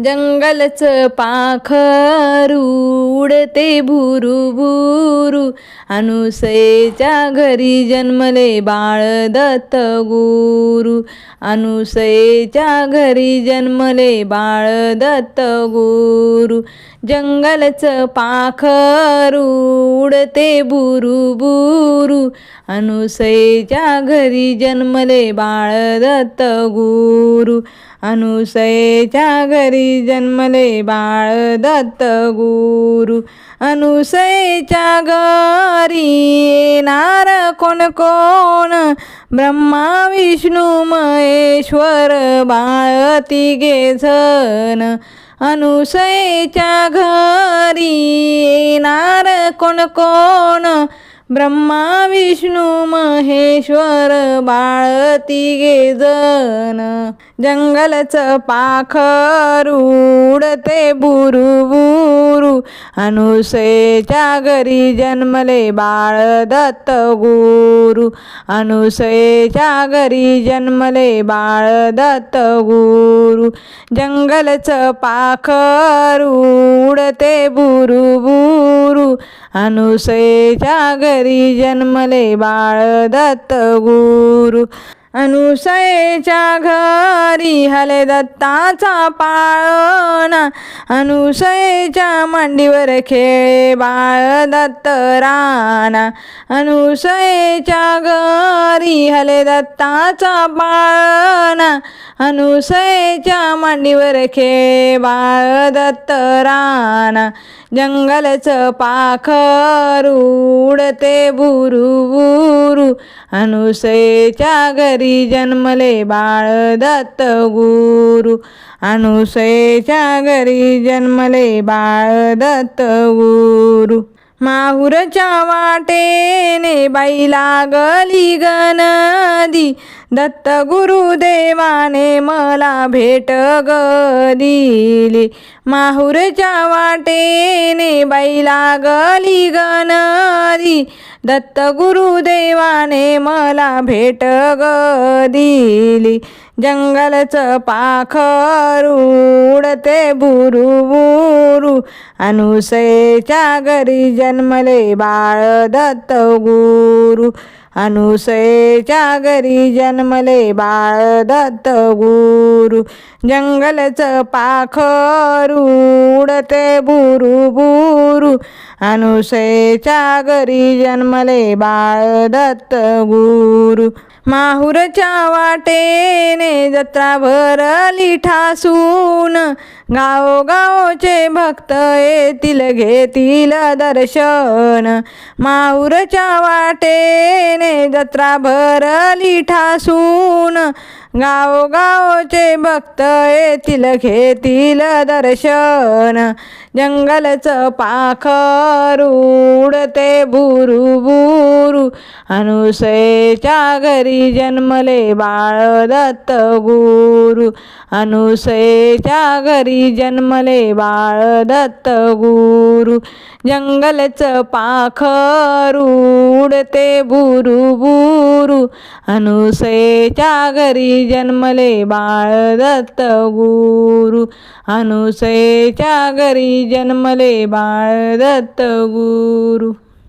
जंगलच पाखरू उडते भुरू भुरू. अनुसयेच्या घरी जन्मले बाळ दत्त गुरु. अनुसयेच्या घरी जन्मले बाळ दत्त गुरु. जंगलचं पाखरू उडते बुरू बुरू. अनुसयेच्या घरी जन्मले बाळ दत्त गुरु. अनुसयेच्या घरी जन्मले बाळ दत्त गुरु. अनुसयेच्या घरी येणार कोण कोण? ब्रह्मा विष्णू महेश्वर बाळ तिघे जण. अनुसयेच्या घरी येणार कोण कोण? ब्रह्मा विष्णू महेश्वर बाळ तिघे जन जंगलच पाखर उडते बुरू बुरू अनुसयेच्या घरी जन्मले बाळ दत्त गुरु अनुसयेच्या घरी जन्मले बाळ दत्त गुरु जंगलच पाखर उडते बुरू बुरू अनुसयेच्या घरी जन्मले बाळ दत्त गुरु. अनुसयेच्या घरी हले दत्ताचा पाळणा. अनुसयेच्या मांडीवर खेळे बाळ दत्त राणा. अनुसयेच्या घरी हले दत्ताचा पाळणा. अनुसयेच्या मांडीवर खेळे बाळ दत्त राणा. जंगलच पाखर उडते बुरू बुरू अनुसयेच्या घरी जन्मले बाळ दत्त गुरु. अनुसयेच्या घरी जन्मले बाळ दत्त गुरु. माहुरच्या वाटेने बाई लागली गनदी दत्त गुरुदेवाने मला भेट ग दिली. माहूरच्या वाटेने बैला गली गणारी. दत्त गुरुदेवाने मला भेट ग दिली. जंगलचं पाखर उडते बुरू बुरू अनुसयेच्या घरी जन्मले बाळ दत्त गुरु. अनुसयेच्या घरी जन्मले बाळ दत्त गुरु. जंगलच पाखर उडते बुरू बुरू. अनुसयेच्या घरी जन्मले बाळ दत्त गुरु. माहूरच्या वाटेने जत्रा भरली ठासून गावोगावचे भक्त येतील घेतील दर्शन. माहूरच्या वाटेने जत्रा भरली ठासून गावोगावचे भक्त येतील घेतील दर्शन. जंगलचं पाखर उडते बुरुबू अनुसयेच्या घरी जन्मले बाळ दत्त गुरु. अनुसयेच्या घरी जन्मले बाळ दत्त गुरु. जंगलच पाखर उडते बुरू बुरू. अनुसयेच्या घरी जन्मले बाळ दत्त गुरु. अनुसयेच्या घरी जन्मले बाळ दत्त गुरु.